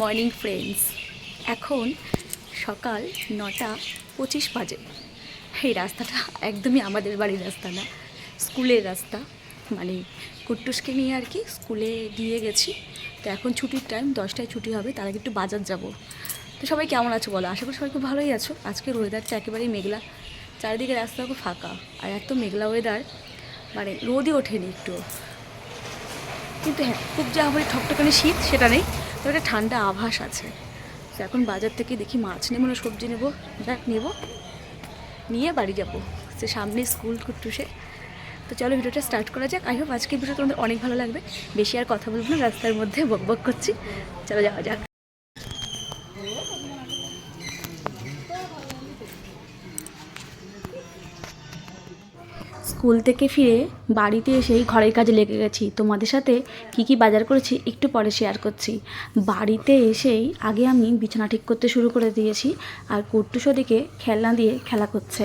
Morning friends এখন সকাল নটা পঁচিশ বাজে। এই রাস্তাটা একদমই আমাদের বাড়ির রাস্তা না, স্কুলের রাস্তা। মানে কুট্টুসকে নিয়ে আর কি স্কুলে দিয়ে গেছি। তো এখন ছুটির টাইম দশটায় ছুটি হবে, তার আগে একটু বাজার যাব। তো সবাই কেমন আছো বলো? আশা করি সবাই খুব ভালোই আছো। আজকের ওয়েদারটা একেবারেই মেঘলা। চারিদিকে রাস্তা খুব ফাঁকা, আর এত মেঘলা ওয়েদার মানে রোদই ওঠেনি একটু কিন্তু হ্যাঁ খুব যে আমার ঠকঠকানি শীত, সেটা নেই। তো একটা ঠান্ডা আভাস আছে। তো এখন বাজার থেকে দেখি মাছ নেব না, সবজি নেব। যাক নেব। নিয়ে বাড়ি যাব। সে সামনে স্কুল কুট্টুসে তো চলো ভিডিওটা স্টার্ট করা যাক। আই হোপ আজকের ভিডিও তোমাদের অনেক ভালো লাগবে। বেশি আর কথা বলব না, রাস্তার মধ্যে বক বক করছি। চলো যাওয়া যাক। স্কুল থেকে ফিরে বাড়িতে এসেই ঘরের কাজে লেগে গেছি। তোমাদের সাথে কি কি বাজার করেছি একটু পরে শেয়ার করছি। বাড়িতে এসেই আগে আমি বিছানা ঠিক করতে শুরু করে দিয়েছি আর কুট্টুস ওদিকে খেলনা দিয়ে খেলা করছে।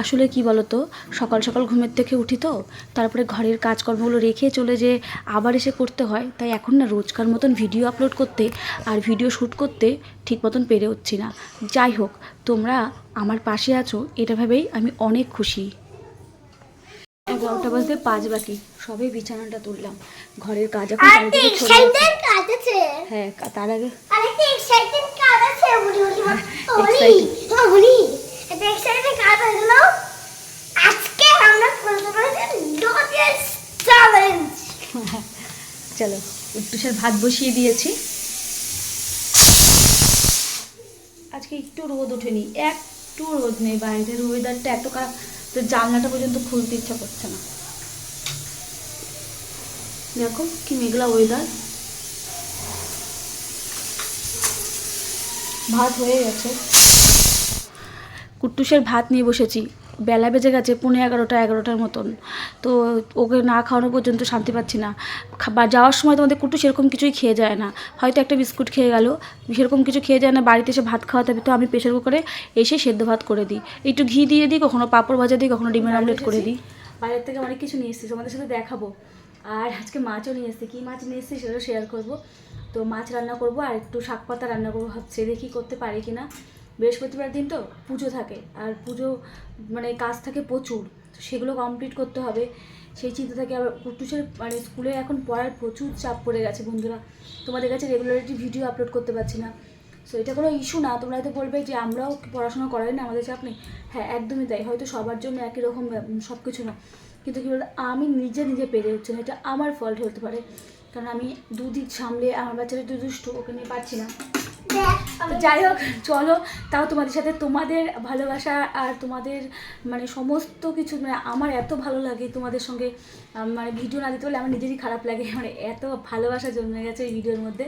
আসলে কি বলতো, সকাল সকাল ঘুমের থেকে উঠি তো, তারপরে ঘরের কাজকর্মগুলো রেখে চলে যে আবার এসে করতে হয়, তাই এখন না রোজকার মতন ভিডিও আপলোড করতে আর ভিডিও শ্যুট করতে ঠিক মতন পেরে উঠছি না। যাই হোক, তোমরা আমার পাশে আছো, এটা ভেবেই আমি অনেক খুশি। এগারোটা বাজতে পাঁচ বাকি। সবে বিছানাটা তুললাম। ঘরের কাজ এখন চারিদিকে ছড়িয়ে হ্যাঁ তার আগে. হ্যাঁ বলি একটা চলো উট্টুসের ভাত বসিয়ে দিয়েছি। আজকে একটু রোদ ওঠেনি একটু রোদ নেই বাইরের ওয়েদারটা এত খারাপ। তো জানলাটা পর্যন্ত খুলতে ইচ্ছা করছে না। দেখো কি মেঘলা ওয়েদার ভাত হয়ে গেছে। কুট্টুসের ভাত নিয়ে বসেছি। বেলা বেজে গেছে পনেরো এগারোটা এগারোটার মতন। তো ওকে না খাওয়ানো পর্যন্ত শান্তি পাচ্ছি না। বা যাওয়ার সময় তোমাদের কুট্টু সেরকম কিছুই খেয়ে যায় না। হয়তো একটা বিস্কুট খেয়ে গেল সেরকম কিছু খেয়ে যায় না বাড়িতে এসে ভাত খাওয়াতে হবে তো আমি প্রেশার কুকারে এসে সেদ্ধ ভাত করে দিই। একটু ঘি দিয়ে দিই কখনো পাঁপড় ভাজা দিই কখনো ডিমের আমলেট করে দিই। বাইরের থেকে অনেক কিছু নিয়ে এসেছি তোমাদের সাথে দেখাবো। আর আজকে মাছও নিয়ে এসেছি কী মাছ নিয়ে এসেছি সেটা শেয়ার করব। তো মাছ রান্না করব আর একটু শাক পাতা রান্না করব ভাবছি দেখি করতে পারি কি না বৃহস্পতিবার দিন তো পুজো থাকে, আর পুজো মানে কাজ থাকে প্রচুর সেগুলো কমপ্লিট করতে হবে। সেই চিন্তা থেকে আবার কুটুসের মানে স্কুলে এখন পড়ার প্রচুর চাপ পড়ে গেছে বন্ধুরা। তোমাদের কাছে রেগুলারিটি ভিডিও আপলোড করতে পারছি না। সো এটা কোনো ইস্যু না, তোমরা হয়তো বলবে যে আমরাও পড়াশোনা করাই না, আমাদের চাপ নেই। হ্যাঁ একদমই তাই, হয়তো সবার জন্য একই রকম সব কিছু না। কিন্তু কী বলতো, আমি নিজে নিজে পেরে হচ্ছে না, এটা আমার ফল্ট হতে পারে। কারণ আমি দুদিক সামলে, আমার বাচ্চাটা একটু দুষ্টু ওকে নিয়ে পারছি না। যাই হোক চলো তাও তোমাদের সাথে তোমাদের ভালোবাসা আর তোমাদের মানে সমস্ত কিছু মানে আমার এত ভালো লাগে তোমাদের সঙ্গে মানে ভিডিও না দিতে হলে আমার নিজেরই খারাপ লাগে মানে এত ভালোবাসা জন্মে গেছে এই ভিডিওর মধ্যে।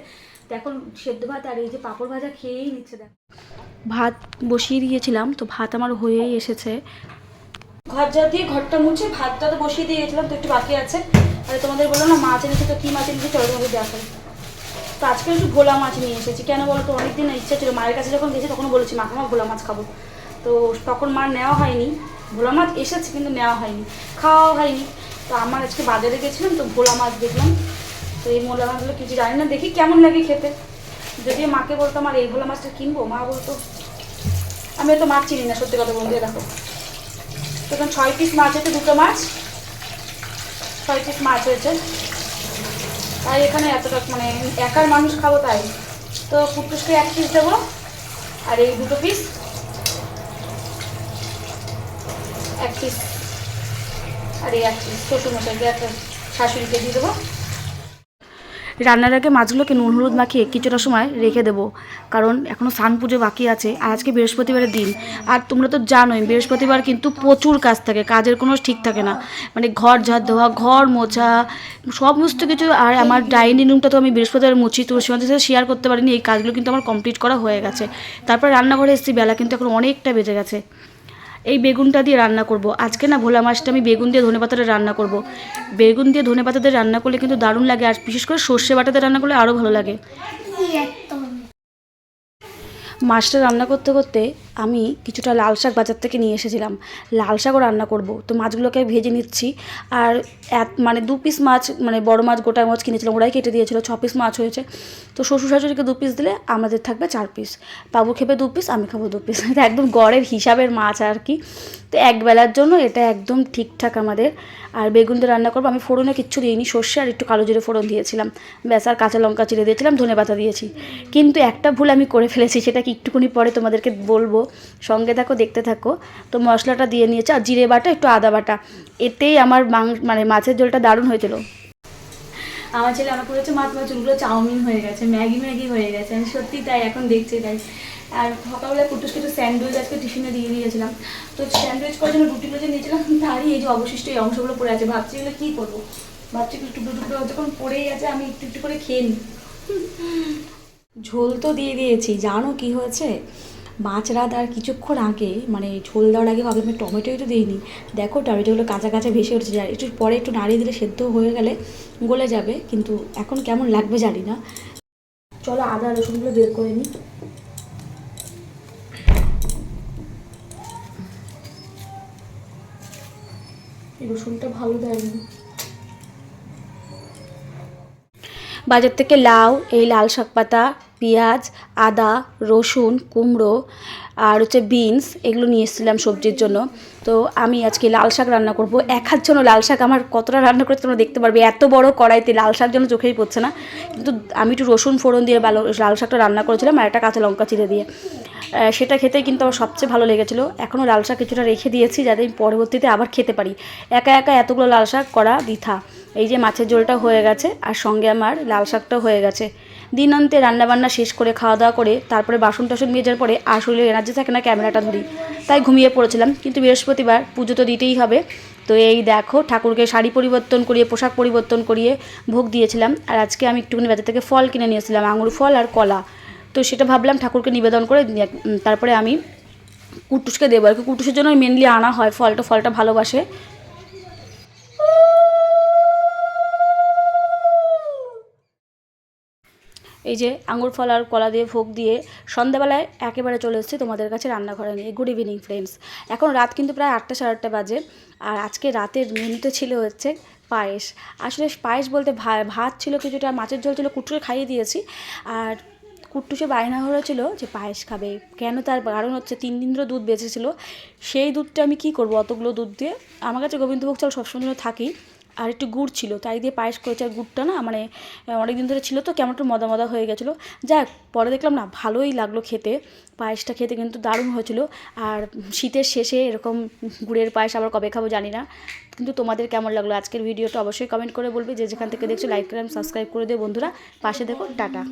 তো এখন সেদ্ধ ভাত আর এই যে পাঁপড় ভাজা খেয়েই নিচ্ছে দেখ। ভাত বসিয়ে দিয়েছিলাম তো ভাত আমার হয়েই এসেছে। ঘর যা দিয়ে ঘরটা মুছে ভাতটা তো বসিয়ে দিয়ে গেছিলাম তো একটু বাকি আছে। আর তোমাদের বললাম না মাছ এনেছে তো কী মাছ এনেছে চলো তোমাদের দেখাই। তো আজকে একটু ভোলা মাছ নিয়ে এসেছি। কেন বলো তো অনেকদিন ইচ্ছা ছিল। মায়ের কাছে যখন গেছি তখন বলেছি মাকে মা ভোলা মাছ খাব। তো তখন মার নেওয়া হয়নি। ভোলা মাছ এসেছে কিন্তু নেওয়া হয়নি। খাওয়াও হয়নি। তো আমার আজকে বাজারে গেছিলাম, তো ভোলা মাছ দেখলাম। তো এই ভোলা মাছগুলো কিছু জানি না, দেখি কেমন লাগে খেতে। যদি মাকে বলতো, আমার এই ভোলা মাছটা কিনবো? মা বলতো, আমি তো মাছ চিনি না, সত্যি কথা বন্ধু দেখো। তখন ছয় পিস মাছ হয়েছে দুটো মাছ। ছয় পিস মাছ হয়েছে। তাই এখানে এতটা মানে একার মানুষ খাব তাই। তো কুটুসকে এক পিস দেবো, আর এই দুটো পিস এক পিস আর এই এক পিস শ্বশুরমশাইকে একটা শাশুড়িকে দিয়ে দেবো। রান্নার আগে মাছগুলোকে নুন, হলুদ মাখিয়ে কিছুটা সময় রেখে দেবো। কারণ এখনও স্নান পুজো বাকি আছে আর আজকে বৃহস্পতিবারের দিন। আর তোমরা তো জানোই, বৃহস্পতিবার কিন্তু প্রচুর কাজ থাকে, কাজের কোনো ঠিক থাকে না। মানে ঘর ঝাড় দেওয়া ঘর মোছা, সমস্ত কিছু। আর আমার ডাইনিং রুমটা তো আমি বৃহস্পতিবার মুছি, তো সেখানে সাথে শেয়ার করতে পারিনি, এই কাজগুলো কিন্তু আমার কমপ্লিট করা হয়ে গেছে। তারপর রান্নাঘরে এসেছি, বেলা কিন্তু এখন অনেকটা বেজে গেছে। এই বেগুনটা দিয়ে রান্না করব। আজকে না ভোলা মাছটা আমি বেগুন দিয়ে ধনে পাতাটা রান্না করব। বেগুন দিয়ে ধনে পাতাতে রান্না করলে কিন্তু দারুণ লাগে। আর বিশেষ করে সর্ষে বাটাতে রান্না করলে আরও ভালো লাগে। মাছটা রান্না করতে করতে আমি কিছুটা লাল শাক বাজার থেকে নিয়ে এসেছিলাম। লাল শাকও রান্না করব। তো মাছগুলোকে ভেজে নিচ্ছি। আর এক মানে দু পিস মাছ মানে বড় মাছ, গোটা মাছ কিনেছিলাম। ওরাই কেটে দিয়েছিল। ছ পিস মাছ হয়েছে। তো শ্বশুর শাশুড়িকে দু পিস দিলে আমাদের থাকবে চার পিস বাবু খেবে দু পিস আমি খাব দু পিস একদম গড়ের হিসাবের মাছ আর কি। তো এক বেলার জন্য এটা একদম ঠিকঠাক আমাদের। আর বেগুন দিয়ে রান্না করব। আমি ফোড়নে কিচ্ছু দিইনি। সর্ষে আর একটু কালো জিরে ফোড়ন দিয়েছিলাম। ব্যাস, আর কাঁচা লঙ্কা চিড়ে দিয়েছিলাম। ধনে পাতা দিয়েছি। কিন্তু একটা ভুল আমি করে ফেলেছি, সেটা কি একটুখানি পরে তোমাদেরকে বলব। সঙ্গে থাকো, দেখতে থাকো। তো মশলাটা দিয়ে নিয়েছে, আর জিরে বাটা, একটু আদা বাটা। এতেই আমার মানে মাছের ঝোলটা দারুণ হয়েছিল। আমার ছেলে আমার করেছে মাছ মাছ চুলগুলো চাউমিন হয়ে গেছে, ম্যাগি ম্যাগি হয়ে গেছে। আমি সত্যি তাই এখন দেখছি তাই। আর সকালবেলা কুটুসকে একটু স্যান্ডউইচ আজকে টিফিনে দিয়ে দিয়েছিলাম। তো স্যান্ডউইচ করার জন্য রুটিগুলো যে নিয়েছিলাম। তারই এই যে অবশিষ্ট এই অংশগুলো পড়ে আছে। ভাবছি এগুলো কী করব? ভাবছি একটু টুকরো টুকরো যখন পড়েই আছে, আমি একটু একটু করে খেয়ে নিই। ঝোল তো দিয়ে দিয়েছি, জানো কি হয়েছে? মাছ রাত আর কিছুক্ষণ আগে মানে ঝোল দেওয়ার আগে ভাবলাম আমি টমেটো একটু দিইনি। দেখো টমেটোগুলো কাঁচা কাঁচা ভেসে উঠছে, আর একটু পরে একটু নাড়িয়ে দিলে সেদ্ধ হয়ে গেলে গলে যাবে, কিন্তু এখন কেমন লাগবে জানি না। চলো আদা রসুনগুলো বের করে নিই। রসুনটা ভালো দেয়নি। বাজার থেকে লাউ, এই লাল শাক পাতা, পেঁয়াজ, আদা, রসুন, কুমড়ো আর হচ্ছে বিনস এগুলো নিয়ে এসেছিলাম সবজির জন্য। তো আমি আজকে লাল শাক রান্না করব। এক হাত জন্য লাল শাক আমার কতটা রান্না করে তোমরা দেখতে পারবে। এত বড় কড়াইতে লাল শাক যেন চোখেই পড়ছে না। কিন্তু আমি একটু রসুন ফোড়ন দিয়ে ভালো লাল শাকটা রান্না করেছিলাম আর একটা কাঁচা লঙ্কা চিড়ে দিয়ে। সেটা খেতে কিন্তু আমার সবচেয়ে ভালো লেগেছিলো। এখনও লাল শাক কিছুটা রেখে দিয়েছি যাতে আমি পরবর্তীতে আবার খেতে পারি। একা একা এতগুলো লাল শাক করা বৃথা এই যে মাছের ঝোলটা হয়ে গেছে আর সঙ্গে আমার লাল শাকটাও হয়ে গেছে। দিন অন্তে রান্নাবান্না শেষ করে খাওয়া দাওয়া করে তারপরে বাসন টাসন মেজার পরে আসলে এনার্জি থাকে না ক্যামেরাটা ধরি। তাই ঘুমিয়ে পড়েছিলাম। কিন্তু বৃহস্পতিবার পুজো তো দিতেই হবে। তো এই দেখো, ঠাকুরকে শাড়ি পরিবর্তন করিয়ে, পোশাক পরিবর্তন করিয়ে ভোগ দিয়েছিলাম। আর আজকে আমি একটুখানি বাজার থেকে ফল কিনে নিয়েছিলাম আঙুর ফল আর কলা। তো সেটা ভাবলাম ঠাকুরকে নিবেদন করে তারপরে আমি কুটুসকে দেবো। আর কি কুটুসের জন্য মেনলি আনা হয় ফলটা ফলটা ভালোবাসে। এই যে আঙুর ফল আর কলা দিয়ে ভোগ দিয়ে সন্ধ্যাবেলায় একেবারে চলে এসেছি তোমাদের কাছে রান্নাঘরে নিয়ে। গুড ইভিনিং ফ্রেন্ডস এখন রাত কিন্তু প্রায় আটটা সাড়ে আটটা বাজে। আর আজকে রাতের মেনুতে ছিল হচ্ছে পায়েস। আসলে পায়েস বলতে ভাত ছিল কিছুটা, মাছের ঝোল ছিল কুটুরে খাইয়ে দিয়েছি। আর কুট্টুসে বায়না হয়েছিল যে পায়েস খাবে। কেন তার কারণ হচ্ছে তিন দিন ধরে দুধ বেঁচেছিল সেই দুধটা আমি কি করব? অতগুলো দুধ দিয়ে আমার কাছে গোবিন্দভোগ চাল সবসময় জন্য থাকি আর একটু গুড় ছিল, তাই দিয়ে পায়েস করেছে। আর গুড়টা না মানে অনেক দিন ধরে ছিল তো কেমন একটু মদা মদা হয়ে গেছিল। যাক, পরে দেখলাম না, ভালোই লাগল খেতে। পায়েসটা খেতে কিন্তু দারুণ হয়েছিল। আর শীতের শেষে এরকম গুড়ের পায়েস আবার কবে খাব জানি না। কিন্তু তোমাদের কেমন লাগল আজকের ভিডিওটা অবশ্যই কমেন্ট করে বলবে। যে যেখান থেকে দেখছ, লাইক করে সাবস্ক্রাইব করে দিও বন্ধুরা। পাশে দেখো, টাটা।